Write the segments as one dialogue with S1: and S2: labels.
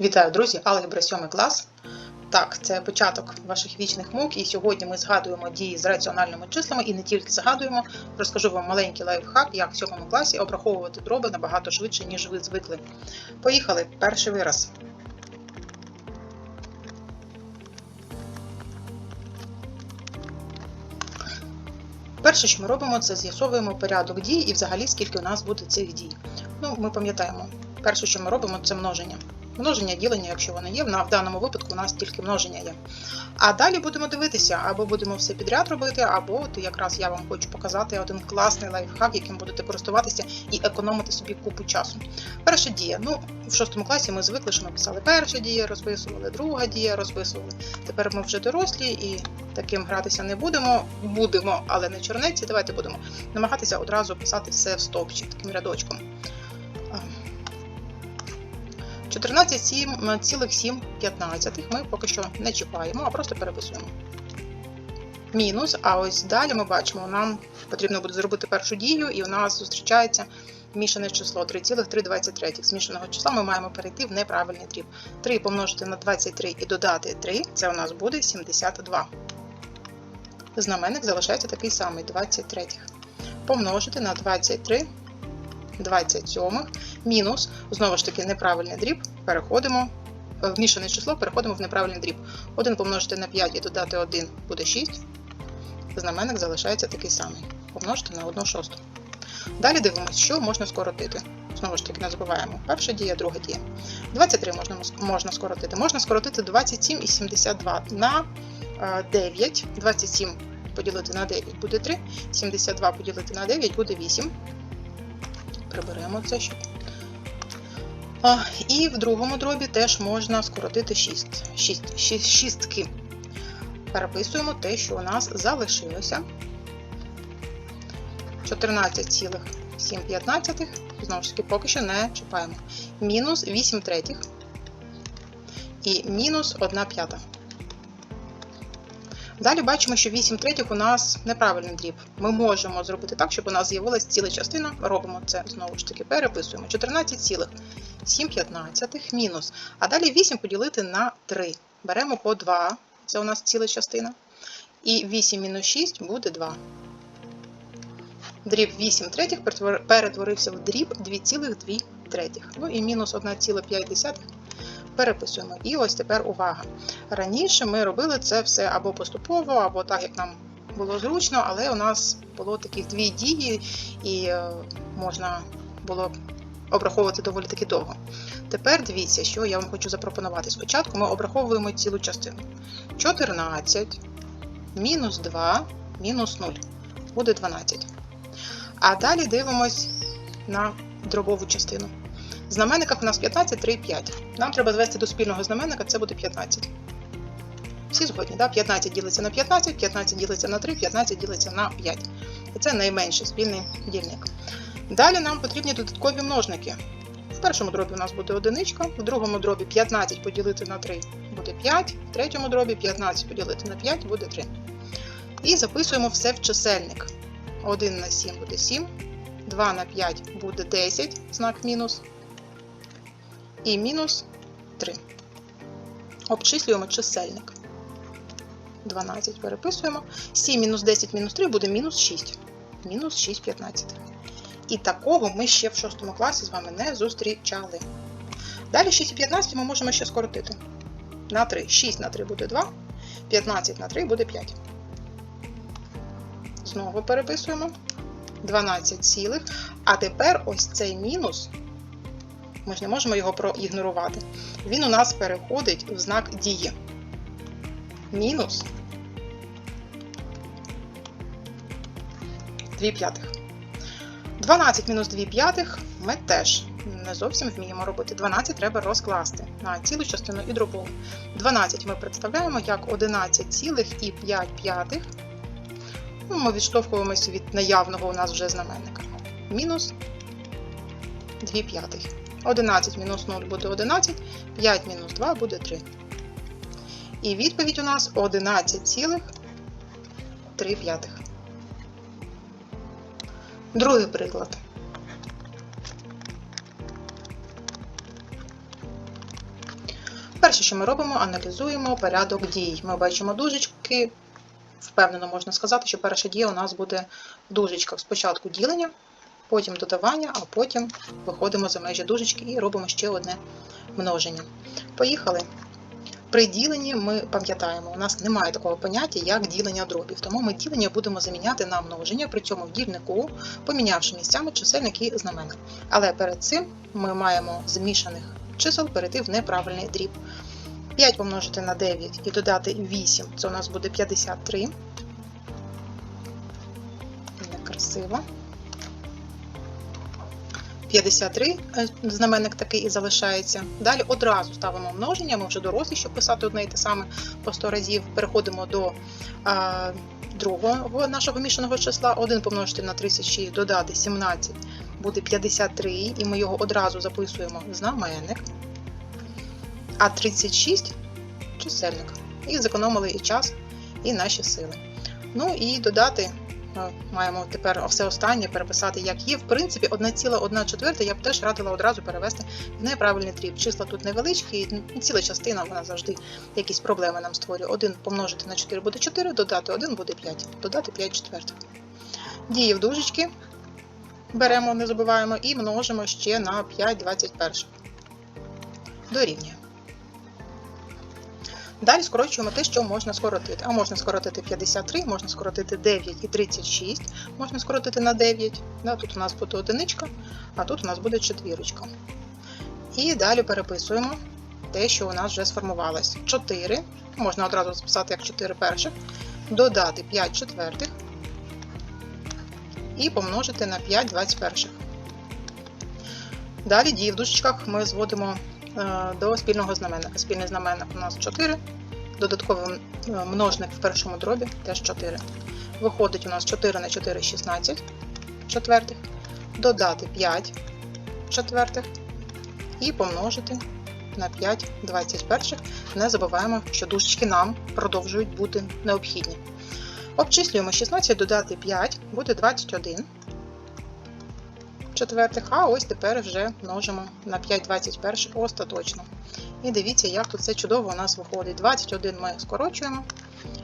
S1: Вітаю, друзі! Алгебра 7 клас. Так, це початок ваших вічних мук, і сьогодні ми згадуємо дії з раціональними числами і не тільки згадуємо. Розкажу вам маленький лайфхак, як в 7 класі обраховувати дроби набагато швидше, ніж ви звикли. Поїхали! Перший вираз. Перше, що ми робимо, це з'ясовуємо порядок дій і взагалі скільки у нас буде цих дій. Ну, ми пам'ятаємо, перше, що ми робимо, це множення. Множення, ділення, якщо воно є, в даному випадку у нас тільки множення є. А далі будемо дивитися, або будемо все підряд робити, або от якраз я вам хочу показати один класний лайфхак, яким будете користуватися і економити собі купу часу. Перша дія. Ну, в шостому класі ми звикли, що ми писали перша дія, розписували, друга дія, розписували. Тепер ми вже дорослі і таким гратися не будемо. Будемо, але не чорнеці. Давайте будемо намагатися одразу писати все в стовпчик таким рядочком. 14,7 ми поки що не чіпаємо, а просто переписуємо. Мінус, а ось далі ми бачимо, нам потрібно буде зробити першу дію, і у нас зустрічається мішане число 3,323. З мішаного числа ми маємо перейти в неправильний дріб. 3 помножити на 23 і додати 3, це у нас буде 72. Знаменник залишається такий самий 23. Помножити на 23 27 мінус, знову ж таки, неправильний дріб, переходимо в мішане число, переходимо в неправильний дріб. 1 помножити на 5 і додати 1 буде 6. Знаменник залишається такий самий. Помножити на 1 шосту. Далі дивимося, що можна скоротити. Знову ж таки, не забуваємо. Перша дія, друга дія. 23 можна, можна скоротити. Можна скоротити 27 і 72 на 9. 27 поділити на 9 буде 3. 72 поділити на 9 буде 8 приберемо це. А, І в другому дробі теж можна скоротити 6. 6, 6 шістки. Переписуємо те, що у нас залишилося. 14,7. Знову ж таки, поки що не чіпаємо. Мінус 8 третіх. І мінус 1 п'ята. Далі бачимо, що 8 третіх у нас неправильний дріб. Ми можемо зробити так, щоб у нас з'явилася ціла частина. Робимо це знову ж таки, переписуємо 14,7 мінус. А далі 8 поділити на 3. Беремо по 2, це у нас ціла частина. І 8 мінус 6 буде 2. Дріб 8 третіх перетворився в дріб 2,2 третіх. Ну і мінус 1,5 переписуємо. І ось тепер увага. Раніше ми робили це все або поступово, або так, як нам було зручно, але у нас було таких дві дії, і е, можна було обраховувати доволі таки довго. Тепер дивіться, що я вам хочу запропонувати. Спочатку ми обраховуємо цілу частину. 14 мінус 2 мінус 0 буде 12. А далі дивимось на дробову частину. В знаменниках у нас 15, 3, 5. Нам треба звести до спільного знаменника, це буде 15. Всі згодні, да? 15 ділиться на 15, 15 ділиться на 3, 15 ділиться на 5. І це найменший спільний дільник. Далі нам потрібні додаткові множники. В першому дробі у нас буде одиничка, в другому дробі 15 поділити на 3 буде 5, в третьому дробі 15 поділити на 5 буде 3. І записуємо все в чисельник. 1 на 7 буде 7, 2 на 5 буде 10, знак мінус і мінус 3. Обчислюємо чисельник. 12 переписуємо. 7 мінус 10 мінус 3 буде мінус 6. Мінус 6 15. І такого ми ще в 6 класі з вами не зустрічали. Далі 6 і 15 ми можемо ще скоротити. На 3. 6 на 3 буде 2. 15 на 3 буде 5. Знову переписуємо. 12 цілих. А тепер ось цей мінус ми ж не можемо його проігнорувати. Він у нас переходить в знак дії. Мінус 2 п'ятих. 12 мінус 2 п'ятих ми теж не зовсім вміємо робити. 12 треба розкласти на цілу частину і дробову. 12 ми представляємо як 11,5 п'ятих. Ну, Ми відштовхуємося від наявного у нас вже знаменника. Мінус 2 п'ятих. 11 мінус 0 буде 11, 5 мінус 2 буде 3. І відповідь у нас 11,3. Другий приклад. Далі, що ми робимо? Аналізуємо порядок дій. Ми бачимо дужечки. Впевнено можна сказати, що перша дія у нас буде в дужечках. Спочатку ділення, потім додавання, а потім виходимо за межі дужечки і робимо ще одне множення. Поїхали. При діленні ми пам'ятаємо, у нас немає такого поняття, як ділення дробів, тому ми ділення будемо заміняти на множення, при цьому в дільнику, помінявши місцями чисельник і знаменник. Але перед цим ми маємо змішаних чисел перейти в неправильний дріб. 5 помножити на 9 і додати 8, це у нас буде 53. Некрасиво. 53 е, знаменник такий і залишається. Далі одразу ставимо множення, ми вже дорослі, щоб писати одне і те саме по 100 разів. Переходимо до а, другого нашого мішаного числа. 1 помножити на 36, додати 17 буде 53, і ми його одразу записуємо в знаменник. А 36 чисельник. І зекономили і час, і наші сили. Ну і додати Е, маємо тепер все останнє переписати, як є. В принципі, 1,1 четверта я б теж радила одразу перевести в неправильний дріб. Числа тут невеличкі, і ціла частина вона завжди якісь проблеми нам створює. 1 помножити на 4 буде 4, додати 1 буде 5, додати 5 четвертих. Дії в дужечки беремо, не забуваємо, і множимо ще на 5 21. Дорівнює. Далі скорочуємо те, що можна скоротити. А можна скоротити 53, можна скоротити 9 і 36, можна скоротити на 9. Да, Тут у нас буде одиничка, а тут у нас буде четвірочка. І далі переписуємо те, що у нас вже сформувалось. 4, можна одразу записати як 4 перших, додати 5 четвертих і помножити на 5 21. Далі дії в дужечках ми зводимо до спільного знаменника. Спільний знаменник у нас 4, додатковий е, множник в першому дробі теж 4. Виходить у нас 4 на 4 16 четвертих, додати 5 четвертих і помножити на 5 21. Не забуваємо, що дужечки нам продовжують бути необхідні. Обчислюємо 16 додати 5, буде 21 четвертих, а ось тепер вже множимо на 5,21 остаточно. І дивіться, як тут все чудово у нас виходить. 21 ми скорочуємо,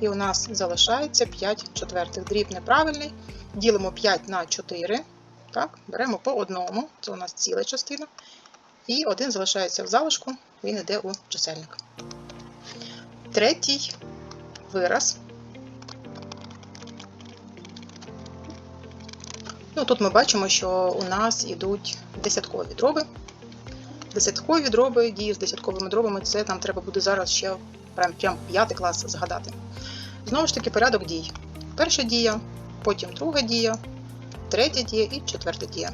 S1: і у нас залишається 5 четвертих. Дріб неправильний. Ділимо 5 на 4. Так, Беремо по одному, це у нас ціла частина. І один залишається в залишку, він йде у чисельник. Третій вираз Ну, Тут ми бачимо, що у нас йдуть десяткові дроби. Десяткові дроби, дії з десятковими дробами, це нам треба буде зараз ще прям, прям п'ятий клас згадати. Знову ж таки, порядок дій. Перша дія, потім друга дія, третя дія і четверта дія.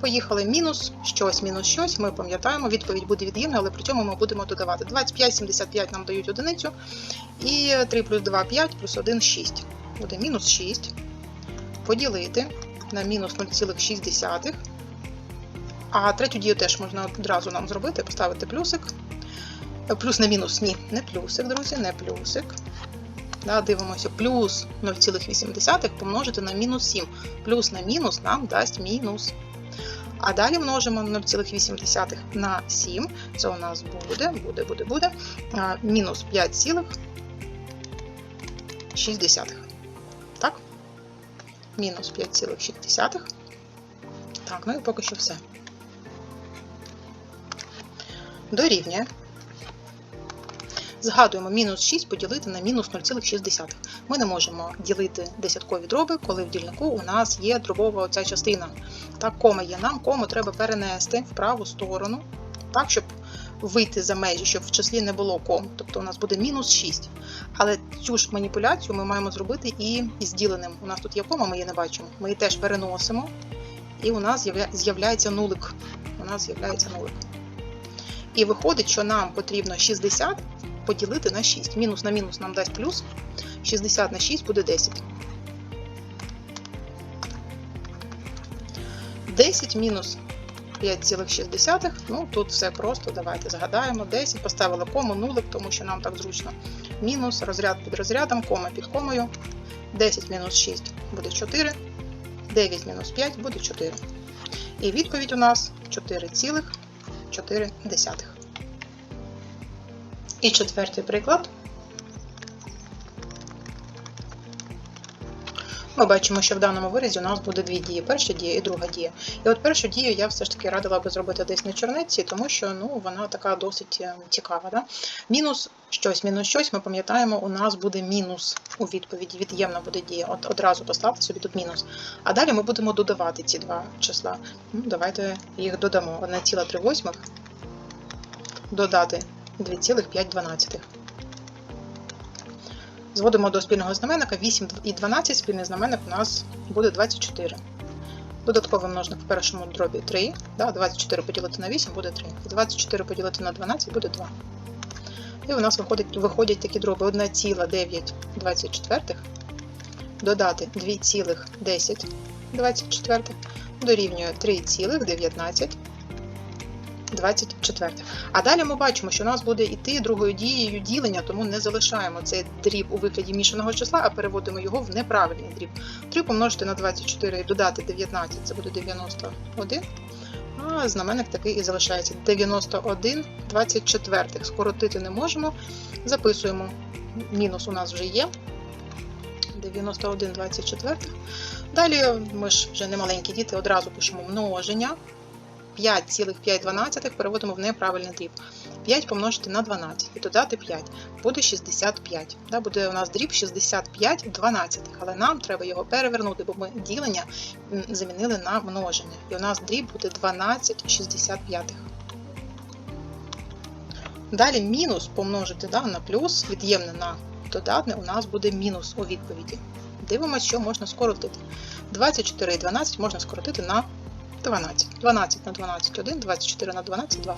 S1: Поїхали мінус щось, мінус щось. Ми пам'ятаємо, відповідь буде від'ємна, але при цьому ми будемо додавати 25, 75 нам дають одиницю. І 3 плюс 2 5 плюс 1 6. Буде мінус 6 поділити на мінус 0,6. А третю дію теж можна одразу нам зробити, поставити плюсик. Плюс на мінус, ні, не плюсик, друзі, не плюсик. Да, Дивимося, плюс 0,8 помножити на мінус 7. Плюс на мінус нам дасть мінус. А далі множимо 0,8 на 7. Це у нас буде, буде, буде, буде, мінус 5,6. Мінус 5,6. Так, ну і поки що все. Дорівнює. Згадуємо, мінус 6 поділити на мінус 0,6. Ми не можемо ділити десяткові дроби, коли в дільнику у нас є дробова оця частина. Так, кома є нам, кому треба перенести в праву сторону, так, щоб вийти за межі, щоб в числі не було ком. Тобто у нас буде мінус 6. Але цю ж маніпуляцію ми маємо зробити і із діленим. У нас тут є кома, ми її не бачимо. Ми її теж переносимо, і у нас з'являється нулик. У нас з'являється нулик. І виходить, що нам потрібно 60 поділити на 6. Мінус на мінус нам дасть плюс. 60 на 6 буде 10. 10 мінус 5,6. Ну, тут все просто. Давайте згадаємо. 10. Поставили кому, нулик, тому що нам так зручно. Мінус, розряд під розрядом, кома під комою. 10 мінус 6 буде 4. 9 мінус 5 буде 4. І відповідь у нас 4,4. І четвертий приклад. Ми бачимо, що в даному виразі у нас буде дві дії: перша дія і друга дія. І от першу дію я все ж таки радила би зробити десь на чорниці, тому що ну, вона така досить е, цікава. Да? Мінус щось, мінус щось, ми пам'ятаємо, у нас буде мінус у відповіді. Від'ємна буде дія. От одразу поставте собі тут мінус. А далі ми будемо додавати ці два числа. Ну, давайте їх додамо. 1,3 восьмих додати 2,5. Зводимо до спільного знаменника 8 і 12, спільний знаменник у нас буде 24. Додатковий множник в першому дробі 3, да, 24 поділити на 8 буде 3. 24 поділити на 12 буде 2. І у нас виходить, виходять такі дроби 1,924 додати 2,1024 дорівнює 3,19 24. А далі ми бачимо, що у нас буде йти другою дією ділення, тому не залишаємо цей дріб у вигляді мішаного числа, а переводимо його в неправильний дріб. 3 помножити на 24 і додати 19 це буде 91. А знаменник такий і залишається. 91 24. Скоротити не можемо. Записуємо. Мінус у нас вже є. 91 24. Далі ми ж вже не маленькі діти, одразу пишемо множення. 5,5 переводимо в неправильний дріб. 5 помножити на 12 і додати 5. Буде 65. Да, буде у нас дріб 65 12, але нам треба його перевернути, бо ми ділення замінили на множення. І у нас дріб буде 12 65. Далі мінус помножити да, на плюс, від'ємне на додатне, у нас буде мінус у відповіді. Дивимося, що можна скоротити. 24 і 12 можна скоротити на 12. 12 на 12 1, 24 на 12 2.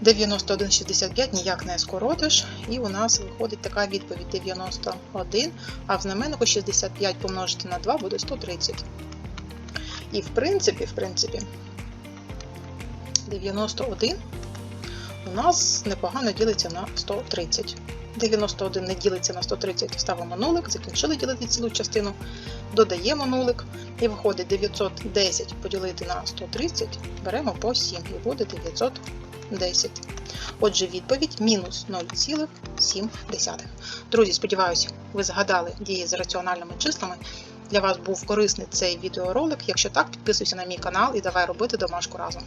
S1: 91, 65 ніяк не скоротиш, і у нас виходить така відповідь 91, а в знаменнику 65 помножити на 2 буде 130. І в принципі, в принципі, 91 у нас непогано ділиться на 130. 91 не ділиться на 130, ставимо нулик, закінчили ділити цілу частину, додаємо нулик, і виходить 910 поділити на 130, беремо по 7 і буде 910. Отже, відповідь мінус 0,7. Друзі, сподіваюся, ви згадали дії з раціональними числами. Для вас був корисний цей відеоролик. Якщо так, підписуйся на мій канал і давай робити домашку разом.